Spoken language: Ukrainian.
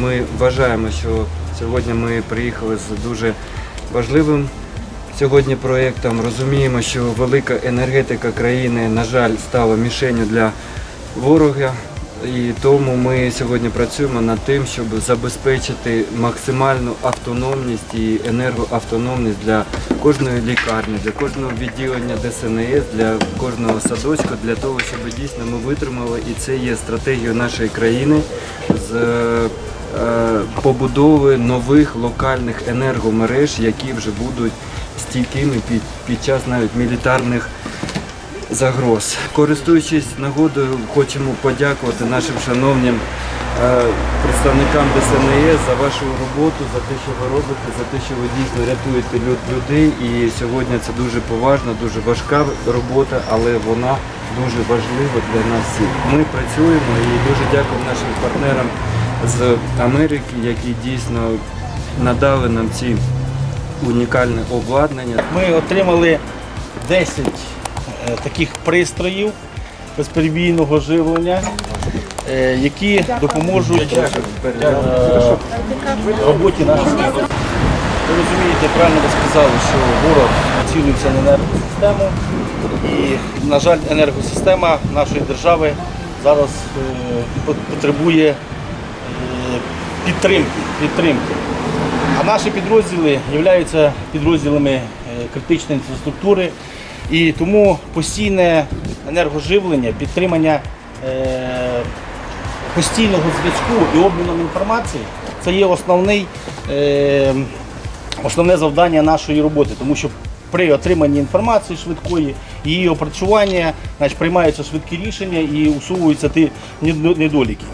ми вважаємо, що сьогодні ми приїхали з дуже важливим сьогодні проєктом. Розуміємо, що велика енергетика країни, на жаль, стала мішенью для ворога. І тому ми сьогодні працюємо над тим, щоб забезпечити максимальну автономність і енергоавтономність для кожної лікарні, для кожного відділення ДСНС, для кожного садочка, для того, щоб дійсно ми витримали, і це є стратегією нашої країни з побудови нових локальних енергомереж, які вже будуть стійкими під, під час навіть мілітарних загроз. Користуючись нагодою, хочемо подякувати нашим шановним е, представникам ДСНС за вашу роботу, за те, що ви робите, за те, що ви дійсно рятуєте люд- людей. І сьогодні це дуже поважна, дуже важка робота, але вона дуже важлива для нас всіх. Ми працюємо і дуже дякуємо нашим партнерам з Америки, які дійсно надали нам ці унікальне обладнання. Ми отримали 10 е, таких пристроїв безперебійного живлення, е, які допоможуть е, роботі наших. Ви розумієте, правильно ви сказали, що ворог цілився на енергосистему. І, на жаль, енергосистема нашої держави зараз потребує підтримки. підтримки. А наші підрозділи являються підрозділами е, критичної інфраструктури. І тому постійне енергоживлення, підтримання е, постійного зв'язку і обміном інформації це є основний, е, основне завдання нашої роботи, тому що при отриманні інформації швидкої, її опрацювання, значить, приймаються швидкі рішення і усуваються ті недоліки.